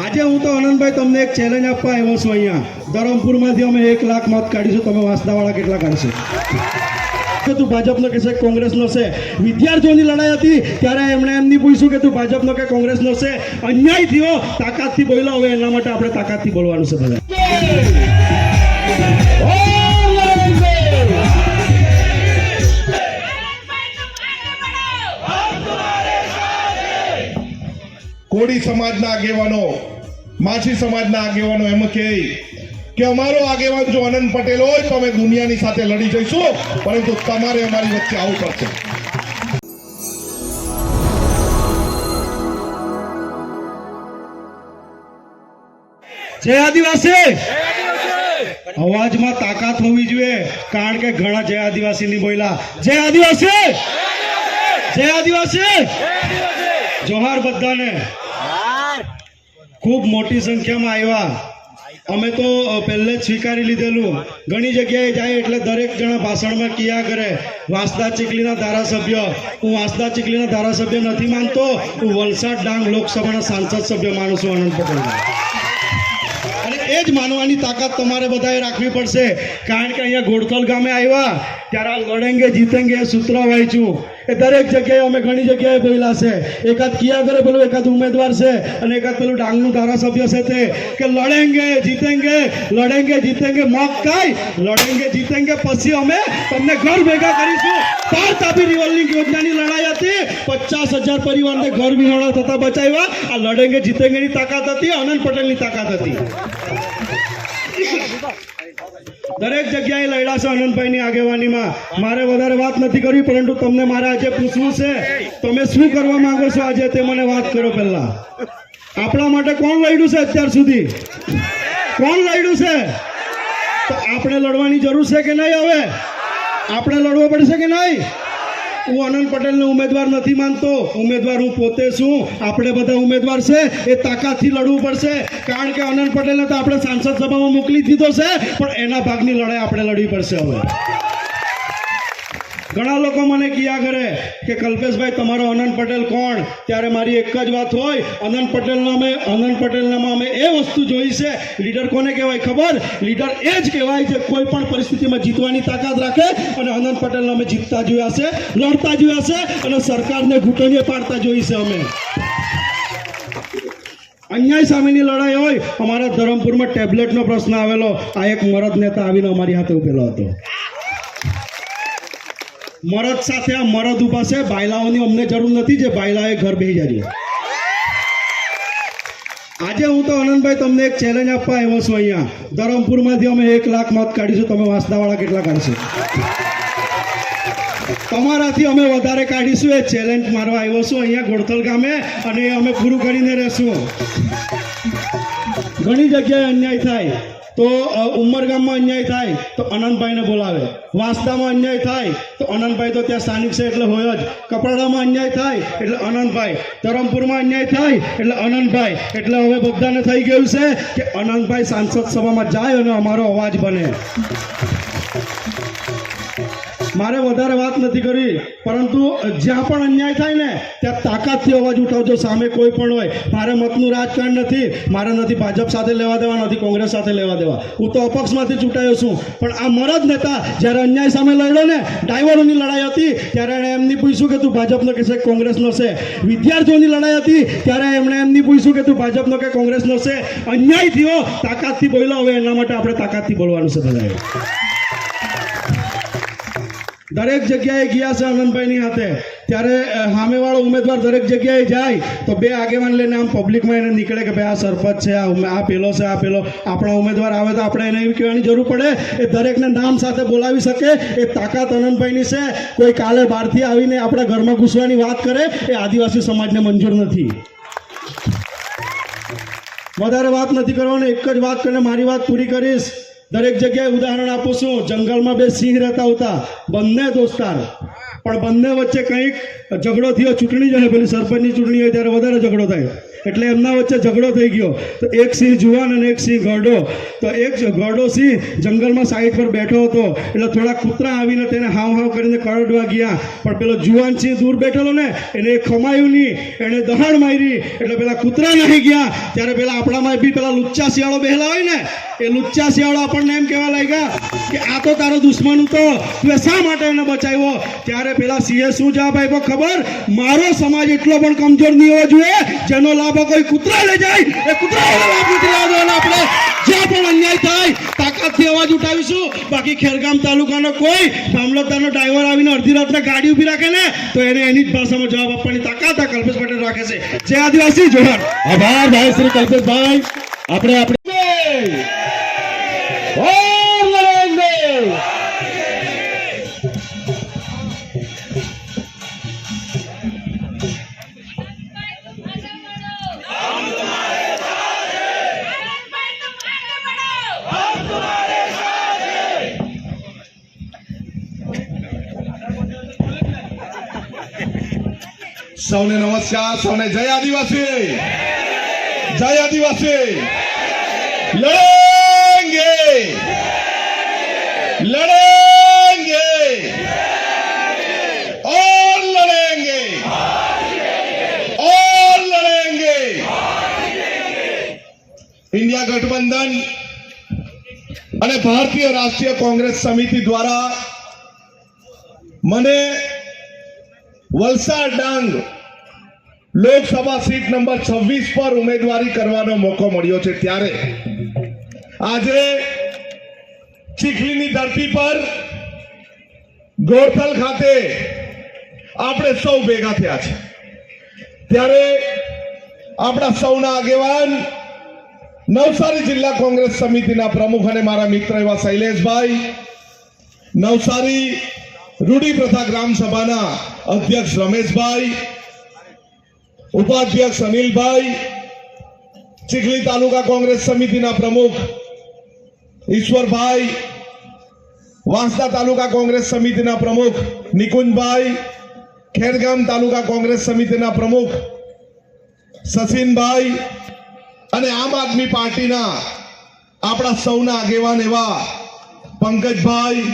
આજે હું તો આનંદભાઈ તમને એક ચેલેન્જ આપવા આવ્યો છું અહીંયા. ધરમપુરમાંથી અમે એક લાખ મત કાઢીશું, તમે વાંસદાવાળા કેટલા કાઢશો કે તું ભાજપનો કે છે, કોંગ્રેસનો છે? વિદ્યાર્થીઓની લડાઈ હતી, ત્યારે એમણે એમની પૂછ્યું કે તું ભાજપનો કે કોંગ્રેસનો છે? અન્યાય થયો, તાકાતથી બોલ્યો, હવે એના માટે આપણે તાકાતથી બોલવાનું છે બધા કોળી સમાજના આગેવાનો માછી સમાજના આગેવાનો એમ કહે કે અમારો આગેવાન જો આનંદ પટેલ હોય તો અમે દુનિયાની સાથે લડી જઈશું પરંતુ તમારે અમારી વચ્ચે આવવું પડશે. જય આદિવાસી! અવાજમાં તાકાત હોવી જોઈએ કારણ કે ઘણા જય આદિવાસી! ની બોલ્યા જય આદિવાસી! જય આદિવાસી! જોહાર બધાને. ખૂબ મોટી સંખ્યામાં આવ્યા. અમે તો પહેલે જ સ્વીકારી લીધેલું. ઘણી જગ્યાએ જાય એટલે દરેક જણા ભાષણમાં કિયા કરે. વાંસદા ચીખલીના ધારાસભ્ય. હું વાંસદા ચીખલીના ધારાસભ્ય નથી માનતો. હું વલસાડ ડાંગ લોકસભાના સાંસદ સભ્ય માનું છું, આનંદ પટેલ. અને એ જ માનવાની તાકાત તમારે બધાએ રાખવી પડશે. કારણ કે અહીંયા ગોડથલ ગામે આવ્યા. ત્યારે આ લડેંગે જીતેંગે એ સૂત્ર વાંચ્યું એ દરેક જગ્યાએ અમે ઘણી જગ્યાએ બોલ્યા છે. એકાદ કિયા કરે પેલું એકાદ ઉમેદવાર છે અને એકાદ પેલું ડાંગનું ધારાસભ્ય છે તે. કે લડેંગે જીતેંગે લડેંગે જીતેંગે મોક કાઈ? લડેંગે જીતેંગે પછી અમે તમને ઘર ભેગા કરીશું. પાર તાપી રિવોલ્વિંગ યોજનાની લડાઈ હતી. પચાસ હજાર પરિવારને ઘર વિહોણા થતા બચાવ્યા. આ લડેંગે જીતેંગેની તાકાત હતી, આનંદ પટેલની તાકાત હતી. દરેક જગ્યાએ લડ્યા છે આનંદભાઈની આગેવાનીમાં મારે વધારે વાત નથી કરવી, પરંતુ તમને મારે આજે પૂછવું છે, તમે શું કરવા માંગો છો આજે તે મને વાત કરો પહેલા. આપણા માટે કોણ લડ્યું છે અત્યાર સુધી? કોણ લડ્યું છે? તો આપણે લડવાની જરૂર છે કે નહીં હવે? આપણે લડવો પડશે કે નહીં? હું આનંદ પટેલને ઉમેદવાર નથી માનતો. ઉમેદવાર હું પોતે છું. આપણે બધા ઉમેદવાર છે. એ તાકાતથી લડવું પડશે. કારણ કે આનંદ પટેલને તો આપણે સાંસદ સભામાં મોકલી દીધો છે. પણ એના ભાગની લડાઈ આપણે લડવી પડશે હવે. ઘણા લોકો મને ક્યાં કરે કે કલ્પેશભાઈ, તમારો અનંત પટેલ કોણ? ત્યારે મારી એક જ વાત હોય અનંત પટેલના અમે અનંત પટેલનામાં અમે એ વસ્તુ જોઈ છે. લીડર કોને કહેવાય ખબર? લીડર એ જ કહેવાય જે કોઈ પણ પરિસ્થિતિમાં જીતવાની તાકાત રાખે અને અનંત પટેલને અમે જીતતા જોયા છે, લડતા જોયા છે અને સરકારને ઘૂંટણીએ પાડતા જોઈ છે અમે. અન્યાય સામેની લડાઈ હોય, અમારા ધરમપુરમાં ટેબ્લેટનો પ્રશ્ન આવેલો. આ એક મરદ નેતા આવીને અમારી હાથે ઉભેલો હતો. મરદ સાથે આ મરદ ઊભા છે. બાયલાઓની અમને જરૂર નથી જે બાયલાએ ઘર બેસી જાય આજે હું તો આનંદભાઈ તમને એક ચેલેન્જ આપવા આવ્યો છું અહીંયા. ધરમપુરમાંથી અમે એક લાખ મત કાઢીશું. તમે વાંસદાવાળા કેટલા કાઢશો? તમારાથી અમે વધારે કાઢીશું. એ ચેલેન્જ મારવા આવ્યો છું અહીંયા ગોળથલ ગામે અને અમે પૂરું કરીને રહેશું. ઘણી જગ્યાએ અન્યાય થાય. તો ઉમરગામમાં અન્યાય થાય, તો અનંતભાઈને બોલાવે. વાંસદામાં અન્યાય થાય, તો અનંતભાઈ તો ત્યાં સ્થાનિક છે એટલે હોય જ. કપરાડામાં અન્યાય થાય, એટલે અનંતભાઈ. ધરમપુરમાં અન્યાય થાય, એટલે અનંતભાઈ. એટલે હવે બધાને થઈ ગયું છે કે અનંતભાઈ સાંસદ સભામાં જાય અને અમારો અવાજ બને. મારે વધારે વાત નથી કરી, પરંતુ જ્યાં પણ અન્યાય થાય ને, ત્યાં તાકાતથી અવાજ ઉઠાવજો, સામે કોઈ પણ હોય. મારે મતનું રાજકારણ નથી, મારે નથી ભાજપ સાથે લેવા દેવા, નથી કોંગ્રેસ સાથે લેવા દેવા. હું તો અપક્ષમાંથી ચૂંટાયો છું. પણ આ મરદ નેતા, જ્યારે અન્યાય સામે લડ્યો ને ડ્રાઈવરોની લડાઈ હતી, ત્યારે એણે એમની પૂછ્યું કે તું ભાજપનો કે છે કોંગ્રેસનો છે? વિદ્યાર્થીઓની લડાઈ હતી, ત્યારે એમણે એમની પૂછ્યું કે તું ભાજપનો કે કોંગ્રેસનો છે? અન્યાય થયો, તાકાતથી બોલ્યો હવે એના માટે આપણે તાકાતથી બોલવાનું છે, બધાએ. દરેક જગ્યાએ ગયા છે આનંદભાઈની હાથે. ત્યારે સામેવાળો ઉમેદવાર દરેક જગ્યાએ જાય, તો બે આગેવાન લઈને આમ પબ્લિકમાં એને નીકળે કે ભાઈ આ સરપંચ છે, આ આ પેલો છે, આ પેલો. આપણા ઉમેદવાર આવે તો આપણે એને એવી કહેવાની જરૂર પડે એ દરેકને નામ સાથે બોલાવી શકે. એ તાકાત આનંદભાઈની છે. કોઈ કાલે બહારથી આવીને આપણા ઘરમાં ઘૂસવાની વાત કરે, એ આદિવાસી સમાજને મંજૂર નથી. વધારે વાત નથી કરવાની, એક જ વાત કરીને મારી વાત પૂરી કરીશ. દરેક જગ્યાએ ઉદાહરણ આપું છું. જંગલમાં બે સિંહ રહેતા હતા. બંને દોસ્તાર. પણ બંને વચ્ચે કંઈક ઝઘડો થયો ચૂંટણી જાય પેલી સરપંચની ચૂંટણી હોય ત્યારે વધારે ઝઘડો થાય. એટલે એમના વચ્ચે ઝઘડો થઈ ગયો. તો એક સિંહ જુવાન અને એક સિંહ ગરડો તો એક ગરડો સિંહ જંગલમાં સાઈડ પર બેઠો હતો. એટલે થોડા કૂતરા આવીને તેને હાવ હાવ કરીને કરડવા ગયા. પણ પેલો જુવાન સિંહ દૂર બેઠેલો ને, એને ખમાયું નહીં. એને દહાણ મારી. એટલે પેલા કૂતરા નહીં ગયા. ત્યારે પેલા આપણામાં બી પેલા લુચ્ચા શિયાળો બેહેલા હોય ને, એ લુચ્ચા શિયાળો આપણને એમ કહેવા લાગ્યા કે આ તો તારો દુશ્મન હતો. તું શા માટે એને બચાવ્યો? ત્યારે પેલા સિંહે શું જવાબ આપ્યો ખબર મારો સમાજ એટલો પણ કમજોર નહીં હોવો જોઈએ. જેનો લાભ કોઈ કૂતરા લઈ જાય એ કૂતરાઓનો લાભ નથી લેવા દેવાનો આપણે. જ્યાં પણ અન્યાય થાય તાકાતથી અવાજ ઉઠાવીશું. બાકી ખેરગામ તાલુકાનો કોઈ મામલતદારનો ડ્રાઈવર આવીને અડધી રાતના ગાડી ઊભી રાખે ને તો એને એની જ ભાષામાં જવાબ આપવાની તાકાત આ કલ્પેશ પટેલ રાખે છે. જય આદિવાસી જોહાર આભાર ભાઈ શ્રી કલ્પેશભાઈ. આપણે આપણે સૌને નમસ્કાર, સૌને જય આદિવાસી! જય આદિવાસી! લડેંગે! લડેંગે! ઓર લડેંગે! ઓર લડેંગે! ઇન્ડિયા ગઠબંધન અને ભારતીય રાષ્ટ્રીય કોંગ્રેસ સમિતિ દ્વારા મને વલસાડ ડાંગ લોકસભા સીટ નંબર 26 પર ઉમેદવારી કરવાનો મોકો મળ્યો છે ત્યારે આજે ચીખલીની ધરતી પર ગોરથલ ખાતે આપણે સૌ ભેગા થયા છે. ત્યારે આપણા સૌના આગેવાન નવસારી જિલ્લા કોંગ્રેસ સમિતિના પ્રમુખ અને મારા મિત્ર એવા શૈલેષભાઈ, નવસારી રૂઢિપ્રથા ગ્રામસભાના ગ્રામ સભાના અધ્યક્ષ રમેશભાઈ ઉપાધ્યક્ષ અનિલભાઈ, ચીખલી તાલુકા કોંગ્રેસ સમિતિના પ્રમુખ ઈશ્વરભાઈ, વાંસદા તાલુકા કોંગ્રેસ સમિતિના પ્રમુખ નિકુંજભાઈ, ખેરગામ તાલુકા કોંગ્રેસ સમિતિના પ્રમુખ સચિનભાઈ અને આમ આદમી પાર્ટીના આપણા સૌના આગેવાન એવા પંકજભાઈ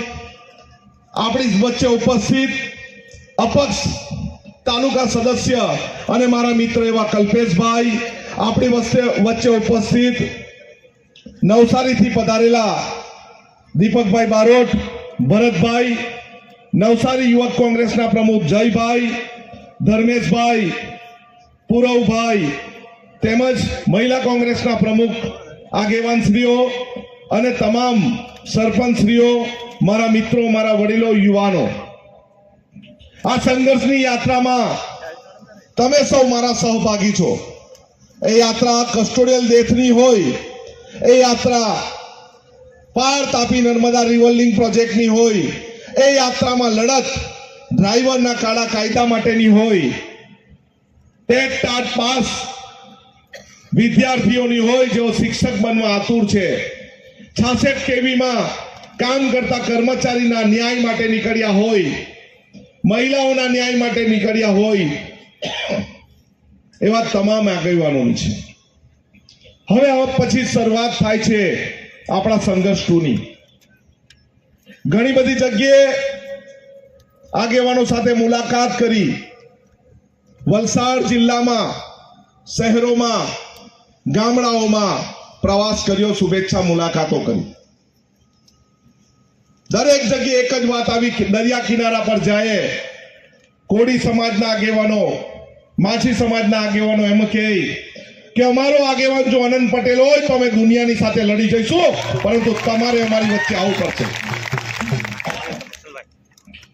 આપણી વચ્ચે ઉપસ્થિત અપક્ષ તાલુકા સદસ્ય અને મારા મિત્ર એવા કલ્પેશભાઈ આપણી વચ્ચે વચ્ચે ઉપસ્થિત નવસારીથી પધારેલા દીપકભાઈ બારોટ, ભરતભાઈ, નવસારી યુવક કોંગ્રેસના પ્રમુખ જયભાઈ, ધર્મેશભાઈ, પૂરવભાઈ તેમજ મહિલા કોંગ્રેસના પ્રમુખ આગેવાનશ્રીઓ અને તમામ સરપંચશ્રીઓ, મારા મિત્રો, મારા વડીલો, યુવાનો. આ સંઘર્ષની યાત્રામાં તમે સૌ મારા સહભાગી છો. એ યાત્રા કસ્ટોડિયલ ડેથની હોય, એ યાત્રા પાર તાપી નર્મદા રિવોલ્વિંગ પ્રોજેક્ટની હોય, એ યાત્રામાં લડત ડ્રાઈવરના કાળા કાયદા માટેની હોય, ટેટ ટાટ પાસ વિદ્યાર્થીઓની હોય, જેઓ શિક્ષક બનવા આતુર છે. છાસઠ કેવીમાં કામ કરતા કર્મચારીના ન્યાય માટે નીકળ્યા હોય મહિલાઓના ન્યાય માટે નીકળ્યા હોય એવા તમામ આગેવાનોની છે. હવે હવે પછી શરૂઆત થાય છે આપણા સંઘર્ષ ટુની ઘણી બધી જગ્યાએ આગેવાનો સાથે મુલાકાત કરી. વલસાડ જિલ્લામાં, શહેરોમાં, ગામડાઓમાં પ્રવાસ કર્યો, શુભેચ્છા મુલાકાતો કરી. દરેક જગ્યાએ એક જ વાત આવી દરિયા કિનારા પર જાય કોળી સમાજના આગેવાનો, માછી સમાજના આગેવાનો એમ કહે કે અમારો આગેવાન જો અનંત પટેલ હોય તો અમે દુનિયાની સાથે લડી જઈશું, પરંતુ તમારે અમારી વચ્ચે આવવું પડશે.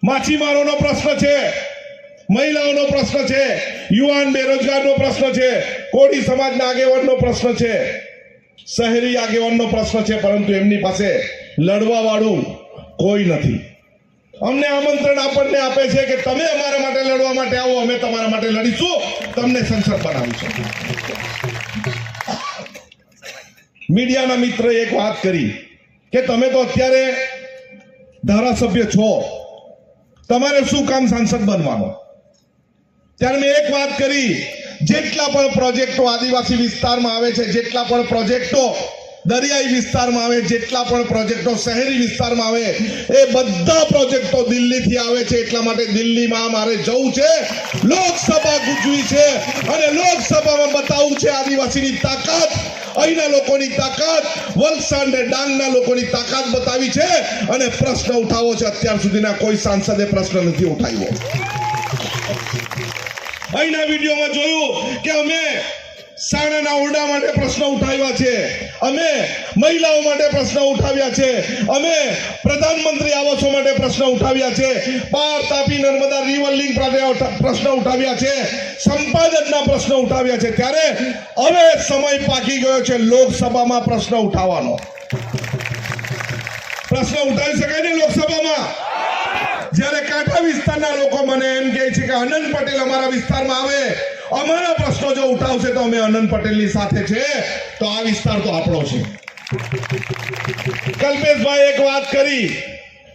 માછીમારોનો પ્રશ્ન છે, મહિલાઓનો પ્રશ્ન છે, યુવાન બેરોજગારનો પ્રશ્ન છે, કોળી સમાજના આગેવાનનો પ્રશ્ન છે. શહેરી આગેવાનનો પ્રશ્ન છે, પરંતુ એમની પાસે લડવા વાળું કોઈ નથી. અમને આમંત્રણ આપણને આપે છે કે તમે અમારા માટે લડવા માટે આવો, અમે તમારા માટે લડીશું. તમને સંસદ બનાવીશું મીડિયાના મિત્રએ એક વાત કરી કે તમે તો અત્યારે ધારાસભ્ય છો. તમારે શું કામ સાંસદ બનવાનું? ત્યારે મેં એક વાત કરી, જેટલા પણ પ્રોજેક્ટો આદિવાસી વિસ્તારમાં આવે છે, જેટલા પણ પ્રોજેક્ટો દરિયાઈ વિસ્તારમાં આવે, જેટલા પણ પ્રોજેક્ટો શહેરી વિસ્તારમાં આવે, એ બધા પ્રોજેક્ટો દિલ્હીથી આવે છે. એટલા માટે દિલ્હીમાં મારે જવું છે. લોકસભા ગુજવી છે. અને લોકસભામાં બતાવવું છે, આદિવાસીની તાકાત, અહીંના લોકોની તાકાત, વલસાડ ને ડાંગના લોકોની તાકાત બતાવી છે. અને પ્રશ્ન ઉઠાવો છે, અત્યાર સુધીના કોઈ સાંસદે પ્રશ્ન નથી ઉઠાવ્યો. અહીંના વિડીયોમાં જોયું કે અમે શાળાના ઓરડા માટે પ્રશ્ન ઉઠાવ્યા છે. અમે મહિલાઓ માટે પ્રશ્ન ઉઠાવ્યા છે. અમે પ્રધાનમંત્રી આવાસો માટે પ્રશ્ન ઉઠાવ્યા છે. પાર તાપી નર્મદા રિવર લિંક માટે પ્રશ્ન ઉઠાવ્યા છે. સંપાદનના પ્રશ્ન ઉઠાવ્યા છે. ત્યારે હવે સમય પાકી ગયો છે લોકસભામાં પ્રશ્ન ઉઠાવવાનો. પ્રશ્ન ઉઠાવી શકાય ને લોકસભામાં? જ્યારે કાંઠા વિસ્તારના લોકો મને એમ કહે છે કે અનંત પટેલ અમારા વિસ્તારમાં આવે. અમારા પ્રશ્નો જો ઉઠાવશે તો અમે અનંત પટેલની સાથે છે. તો આ વિસ્તાર તો આપણો છે. કલ્પેશભાઈ એક વાત કરી.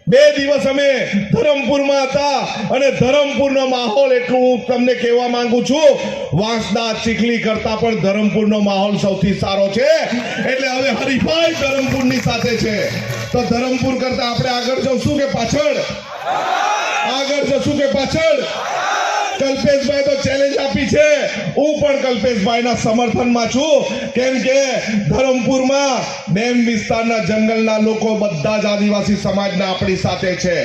બે દિવસ અમે ધરમપુરમાં હતા અને ધરમપુરનો માહોલ એટલું હું તમને કહેવા માંગુ છું. વાંસદા ચીખલી કરતા પણ ધરમપુરનો માહોલ સૌથી સારો છે. એટલે હવે હરિભાઈ ધરમપુરની સાથે છે. તો ધરમપુર કરતા આપણે આગળ જશું કે પાછળ? આગળ જશું કે પાછળ? કલ્પેશભાઈ તો ચેલેન્જ આપી છે. હું પણ કલ્પેશભાઈના સમર્થનમાં છું. કેમ કે ધરમપુરમાં ડેમ વિસ્તારના જંગલના લોકો બધા જ આદિવાસી સમાજના આપણી સાથે છે.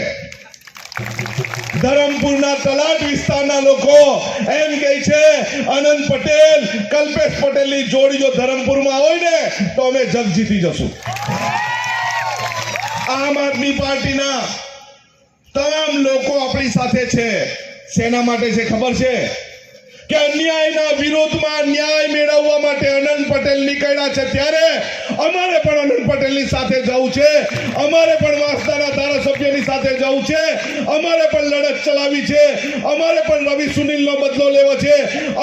ધરમપુરના તલાટ વિસ્તારના લોકો એમ કહે છે, અનંત પટેલ, કલ્પેશ પટેલની જોડી જો ધરમપુરમાં હોય ને, તો અમે જગ જીતી જશું. આમ આદમી પાર્ટીના તમામ લોકો આપણી સાથે છે. શેના માટે છે ખબર છે? કે અન્યાયના વિરોધમાં ન્યાય મેળવવા માટે અનંત પટેલ નીકળ્યા છે ત્યારે અમારે પણ અનંત પટેલની સાથે જવું છે. અમારે પણ વાંસદાના ધારાસભ્યની સાથે જવું છે. અમારે પણ લડત ચલાવી છે. અમારે પણ રવિ સુનિલનો બદલો લેવો છે.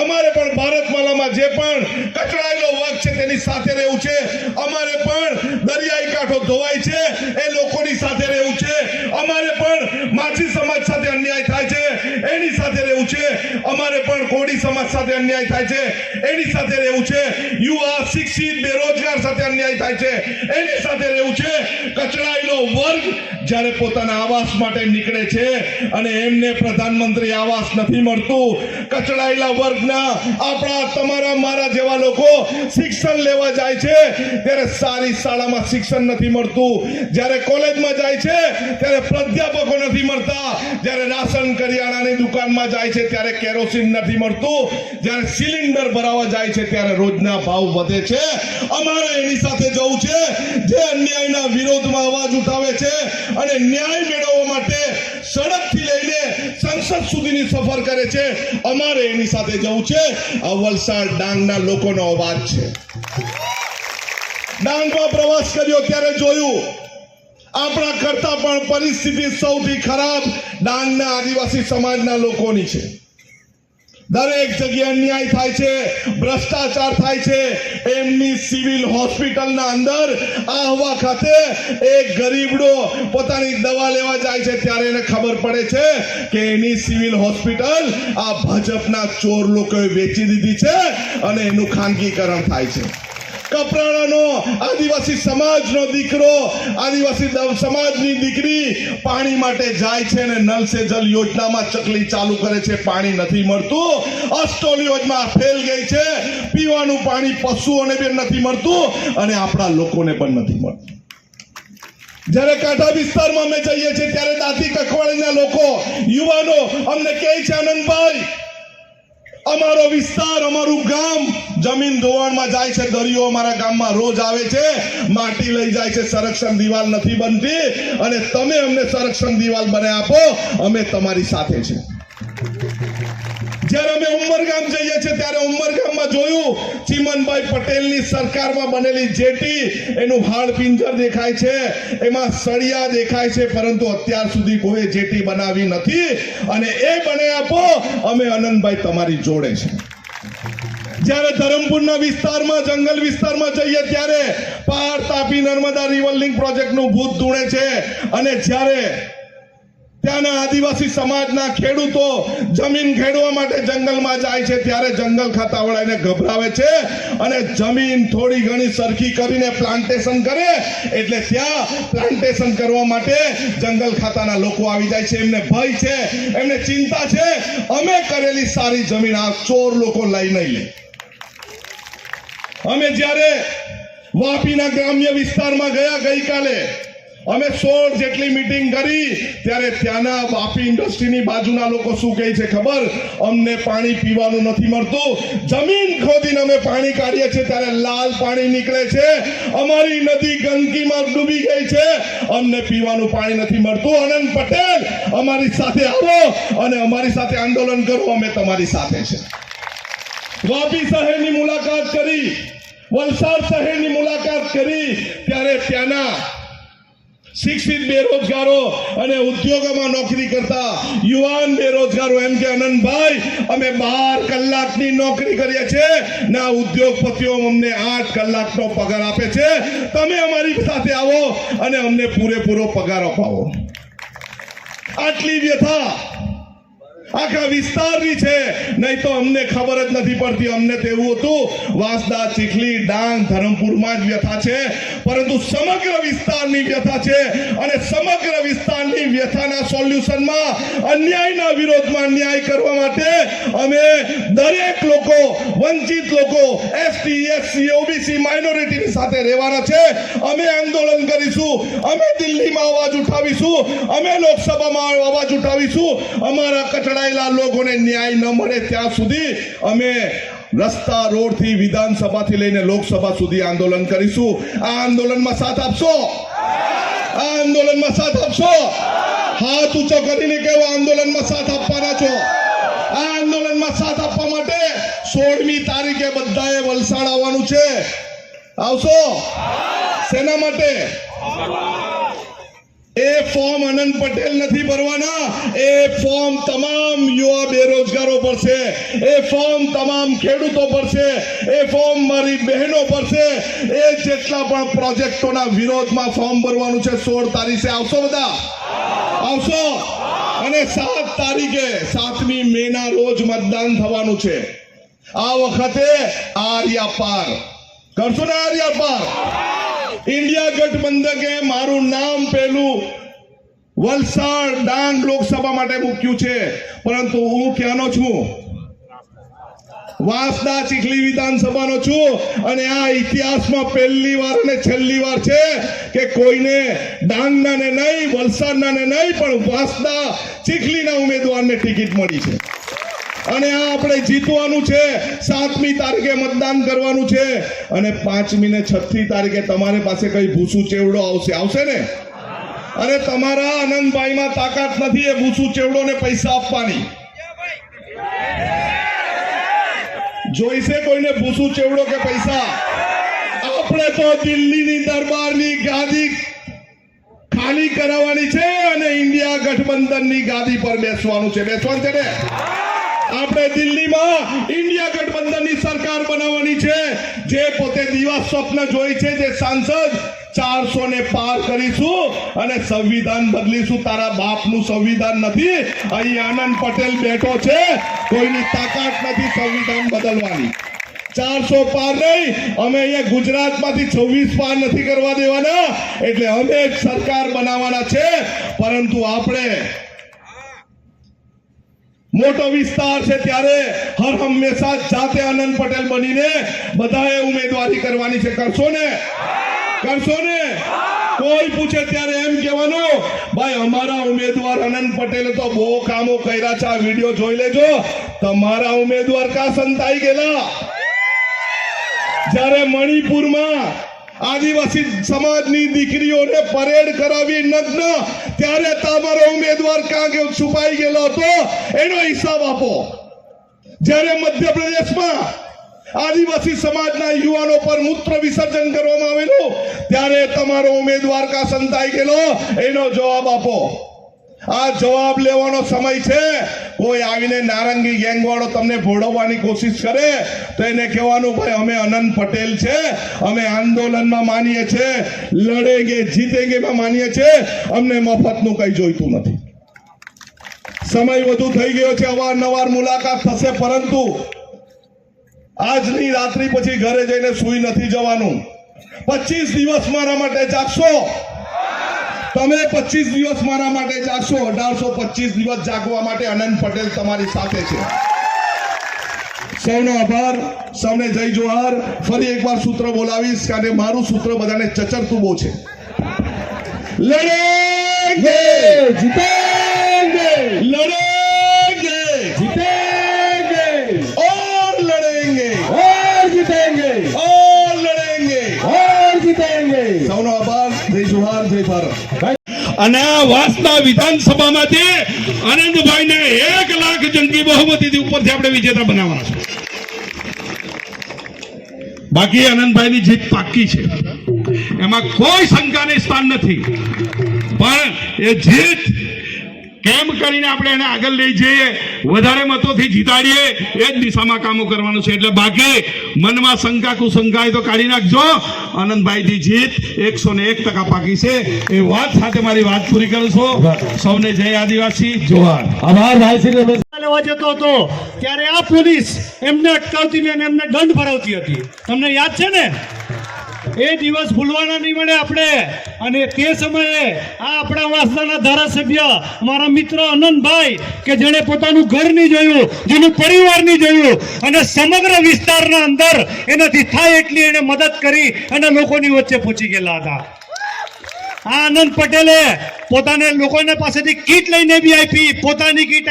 અમારે પણ ભારતમાલામાં જે પણ કચડાયેલો વર્ગ છે તેની સાથે રહેવું છે. અમારે પણ દરિયાઈ કાંઠો ધોવાય છે. એ લોકોની સાથે રહેવું છે. અમારે પણ માછી સમાજ સાથે અન્યાય થાય છે. એની સાથે રહેવું છે. અમારે પણ કોળી સમાજ સાથે અન્યાય થાય છે. એની સાથે રહેવું છે. યુવા શિક્ષિત બેરોજગાર સાથે અન્યાય થાય છે. એની સાથે રહેવું છે. કચડાયેલો વર્ગ જ્યારે પોતાના આવાસ માટે નીકળે છે અને એમને પ્રધાનમંત્રી આવાસ નથી મળતું. કચડાયેલા વર્ગના આપણા તમારા મારા જેવા લોકો શિક્ષણ લેવા જાય છે. ત્યારે સારી શાળામાં શિક્ષણ નથી મળતું. જ્યારે કોલેજમાં જાય છે, ત્યારે પ્રાધ્યાપકો નથી મળતા. જ્યારે રાશન કરિયાણાની દુકાનમાં જાય છે, ત્યારે કેરોસીન નથી મળતું. જ્યારે સિલિન્ડર ભરાવા જાય છે ત્યારે રોજના ભાવ વધે છે. અમારે એની સાથે જવું છે. જે અન્યાયના વિરોધમાં અવાજ ઉઠાવે છે અને ન્યાય મેળવવા માટે સડકથી લઈને સંસદ સુધીની સફર કરે છે, અમારે એની સાથે જવું છે. આ વલસાડ ડાંગના લોકોનો અવાજ છે. ડાંગમાં પ્રવાસ કર્યો ત્યારે જોયું, આપણા કરતા પણ પરિસ્થિતિ સૌથી ખરાબ ડાંગના આદિવાસી સમાજના લોકોની છે. દરેક જગ્યાએ અન્યાય થાય છે, ભ્રષ્ટાચાર થાય છે. એમની સિવિલ હોસ્પિટલના અંદર આહવા ખાતે એક ગરીબડો પોતાની દવા લેવા જાય છે ત્યારે એને ખબર પડે છે કે એની સિવિલ હોસ્પિટલ આ ભાજપના ચોર લોકોએ વેચી દીધી છે અને એનું ખાનગીકરણ થાય છે. કપરાણાનો આદિવાસી સમાજનો દીકરો, આદિવાસી સમાજની દીકરી પાણી માટે જાય છે અને નલ સે જલ યોજનામાં ચકલી ચાલુ કરે છે, પાણી નથી મળતું. અસ્ટોલ યોજના ફેલ ગઈ છે. પીવાનું પાણી પશુઓને બી નથી મળતું અને આપણા લોકોને પણ નથી મળતું. જ્યારે કાંઠા વિસ્તારમાં અમે જઈએ છીએ, ત્યારે દાંતી કખવાડીના લોકો, યુવાનો અમને કહે છે, આનંદભાઈ અમારો વિસ્તાર, અમારું ગામ જમીન ધોવાણમાં જાય છે, દરિયો અમારા ગામમાં રોજ આવે છે, માટી લઈ જાય છે, સંરક્ષણ દિવાલ નથી બનતી, અને તમે અમને સંરક્ષણ દિવાલ બને આપો, અમે તમારી સાથે છે જ્યારે અમે ઉમરગામ જઈએ છીએ ત્યારે ઉમરગામમાં જોયું, ચીમનભાઈ પટેલની સરકારમાં બનેલી જેટી, એનું હાડ પિંજર દેખાય છે, એમાં સળિયા દેખાય છે, પરંતુ અત્યાર સુધી કોઈ જેટી બનાવી નથી, અને એ બને આપો, અમે અનંતભાઈ તમારી જોડે છે. જ્યારે ધરમપુરના વિસ્તારમાં, જંગલ વિસ્તારમાં જઈએ ત્યારે પાર તાપી નર્મદા રિવર લિંક પ્રોજેક્ટનું ભૂત ધૂણે છે, અને જ્યારે ત્યાંના આદિવાસી સમાજના ખેડૂતો જમીન ખેડવા માટે જંગલમાં જાય છે ત્યારે જંગલ ખાતાવાળાને ગભરાવે છે અને જમીન થોડી ઘણી સરખી કરીને પ્લાન્ટેશન કરે એટલે ત્યાં પ્લાન્ટેશન કરવા માટે જંગલ ખાતાના લોકો આવી જાય છે. એમને ભય છે, એમને ચિંતા છે. અમે કરેલી સારી જમીન આ ચોર લોકો લઈ નહીં લે. અમે જ્યારે વાપીના ગ્રામ્ય વિસ્તારમાં ગયા ગઈકાલે અમે સોળ જેટલી મીટિંગ કરી, ત્યારે ત્યાંના વાપી ઇન્ડસ્ટ્રીની બાજુના લોકો શું કહે છે ખબર? અમને પાણી પીવાનું નથી મળતું. જમીન ખોદીને અમે પાણી કાઢીએ છીએ, ત્યારે લાલ પાણી નીકળે છે. અમારી નદી ગંદકીમાં ડૂબી ગઈ છે. અમને પીવાનું પાણી નથી મળતું. અનંત પટેલ, અમારી સાથે આવો અને અમારી સાથે આંદોલન કરો. અમે તમારી સાથે છે. વાપી શહેરની મુલાકાત કરી, વલસાડ શહેરની મુલાકાત કરી, ત્યારે ત્યાંના શિક્ષિત બેરોજગારો અને ઉદ્યોગોમાં નોકરી કરતા યુવાન બેરોજગારો એમ કે, અનંતભાઈ, અમે બાર કલાકની નોકરી કરીએ છીએ ના ઉદ્યોગપતિઓ અમને આઠ કલાકનો પગાર આપે છે. તમે અમારી સાથે આવો અને અમને પૂરેપૂરો પગાર અપાવો. આટલી વ્યથા આખા વિસ્તારની છે. નહીં તો અમને ખબર જ નથી પડતી. અમને તો હતું, વાંસદા, ચીખલી, ડાંગ, ધરમપુરમાં જ વ્યથા છે. પરંતુ સમગ્ર વિસ્તારની વ્યથા છે અને સમગ્ર વિસ્તારની વ્યથાના સોલ્યુશનમાં અન્યાયના વિરોધમાં ન્યાય કરવા માટે અમે દરેક લોકો, વંચિત લોકો એસટી એસસી ઓબીસી માઇનોરિટીની સાથે રહેવાના છે. અમે આંદોલન કરીશું. અમે દિલ્હીમાં અવાજ ઉઠાવીશું. અમે લોકસભામાં અવાજ ઉઠાવીશું. અમારા કચડાયેલા લોકોને ન્યાય ન મળે ત્યાં સુધી અમે રસ્તા રોડથી વિધાનસભાથી લઈને લોકસભા સુધી આંદોલન કરીશું. આ આંદોલનમાં સાથ આપશો? આ આંદોલનમાં સાથ આપશો? હાથ ઊંચો કરીને કેવો આંદોલનમાં સાથ આપવાના છો? આ આંદોલનમાં સાથ આપવા માટે સોળમી તારીખે બધાએ વલસાડ આવવાનું છે. આવશો? શેના માટે? એ ફોર્મ અનંત પટેલ નથી ભરવાના. એ ફોર્મ તમામ યુવા બેરોજગારો ભરશે. એ ફોર્મ તમામ ખેડૂતો ભરશે. એ ફોર્મ મારી બહેનો ભરશે. એ જેટલા પણ પ્રોજેક્ટોના વિરોધમાં ફોર્મ ભરવાનું છે, સોળ તારીખે આવશો બધા? આવશો? અને સાત તારીખે, સાતમી મે ના રોજ મતદાન થવાનું છે. આ વખતે આર્યા પાર. કરશો ને આર્યા પાર? ઇન્ડિયા ગઠબંધકે મારું નામ પેલું વલસાડ ડાંગ લોકસભા માટે મૂક્યું છે. પરંતુ હું ક્યાંનો છું? વાંસદા ચીખલી વિધાનસભાનો છું. અને આ ઇતિહાસમાં પહેલી વાર અને છેલ્લી વાર છે કે કોઈને ડાંગના ને નહીં વલસાડના ને નહીં, પણ વાંસદા ચીખલીના ઉમેદવારને ટિકિટ મળી છે. અને આ આપણે જીતવાનું છે. સાતમી તારીખે મતદાન કરવાનું છે. અને પાંચમી ને છઠ્ઠી તારીખે તમારી પાસે કઈ ભૂસું ચેવડો આવશે? આવશે ને? અરે તમારા આનંદભાઈમાં તાકાત નથી એ ભૂસું ચેવડોને પૈસા આપવાની. જોઈશે કોઈને ભૂસું ચેવડો કે પૈસા? આપણે તો દિલ્હીની દરબારની ગાદી ખાલી કરાવવાની છે અને ઇન્ડિયા ગઠબંધનની ગાદી પર બેસવાનું છે. બેસવાનું છે ને? આપણે દિલ્હીમાં ઇન્ડિયા ગઠબંધનની સરકાર બનાવવાની છે. જે પોતે દિવા સ્વપ્ન જોઈ છે જે સાંસદ ચારસો ને પાર કરીશું અને સંવિધાન બદલીશું. તારા બાપનું સંવિધાન નથી. અહીં આનંદ પટેલ બેઠો છે. કોઈની તાકાત નથી સંવિધાન બદલવાની. ચારસો પાર નહીં. અમે અહીંયા ગુજરાતમાંથી છવ્વીસ પાર નથી કરવા દેવાના. એટલે અમે સરકાર બનાવવાના છે. પરંતુ આપણે મોટો વિસ્તાર છે ત્યારે હર હંમેશા જાતે આનંદ પટેલ બનીને બધાએ ઉમેદવારી કરવાની છે. કરશો ને? કરશો ને? કોઈ પૂછે ત્યારે એમ કહેવાનું, ભાઈ, અમારા ઉમેદવાર અનંત પટેલે તો બહુ કામો કર્યા છે. આ વીડિયો જોઈ લેજો. તમારા ઉમેદવાર કા સંતાઈ ગયેલા? જ્યારે મણિપુરમાં આદિવાસી સમાજની દીકરીઓને પરેડ કરાવી નગ્ન, ત્યારે તમારો ઉમેદવાર ક્યાં કે છુપાઈ ગયેલો હતો. એનો હિસાબ આપો. જ્યારે મધ્યપ્રદેશમાં આદિવાસી સમાજના યુવાનો પર મૂત્ર વિસર્જન કરવામાં આવેલું, ત્યારે તમારો ઉમેદવાર કા સંતાઈ ગયેલો. એનો જવાબ આપો. આ જવાબ લેવાનો સમય છે. કોઈ આવીને નારંગી ગેંગ વાળો તમને ભોળવવાની કોશિશ કરે, તો એને કહેવાનું, ભાઈ, અમે અનંત પટેલ છે. અમે આંદોલનમાં માનીએ છીએ લડેંગે જીતેંગે માં માનીએ છીએ અમને મફતનું કઈ જોઈતું નથી. સમય વધુ થઈ ગયો છે. અવારનવાર મુલાકાત થશે, પરંતુ આજની રાત્રિ પછી ઘરે જઈને સુઈ નથી જવાનું. પચીસ દિવસ મારા માટે જાગશો. તમે પચીસ દિવસ મારા માટે જાગશો અઢારસો પચીસ દિવસ જાગવા માટે અનંત પટેલ તમારી સાથે છે. સૌનો આભાર સૌને જય જોહાર. ફરી એકવાર સૂત્ર બોલાવીશ કારણ કે મારું સૂત્ર બધાને ચચરતું બહુ છે. લડેંગે જીતેંગે લડેંગે જય ભારત અને વાસના વિધાનસભામાંથી આનંદભાઈને એક લાખ જંગી બહુમતીથી ઉપરથી આપણે વિજેતા બનાવવાના છે. બાકી આનંદભાઈની જીત પાક્કી છે. એમાં કોઈ શંકાને સ્થાન નથી. પણ એ જીત કેમ કરીને આપણે એને આગળ લઈ જઈએ. વધારે મતોથી જીતાડીએ. એ જ દિશામાં કામો કરવાનું છે. એટલે બાકી મનમાં શંકા કુશંકા તો કાઢી નાખજો. આનંદભાઈની જીત એકસો ને એક ટકા પાકી છે. એ વાત સાથે મારી વાત પૂરી કરું છું. સૌને જય આદિવાસી. જોહાર. આભાર ભાઈ લેવા જતો હતો ત્યારે આ પોલીસ એમને અટકાવતી ને એમને દંડ ભરાવતી હતી. તમને યાદ છે ને? એ દિવસ ભૂલવાના નહીં મળે આપણે. અને તે સમયે આ આપણા વાસદાના ધારાસભ્ય, મારા મિત્ર અનંતભાઈ, કે જેણે પોતાનું ઘર નહીં જોયું, જેનું પરિવાર નહીં જોયું, અને સમગ્ર વિસ્તારના અંદર એનાથી થાય એટલી એને મદદ કરી અને લોકોની વચ્ચે પહોંચી ગયેલા હતા. આ આનંદ પટેલે પોતાને લોકોને પાસેથી કીટ લઈને બી આપી, પોતાની કીટ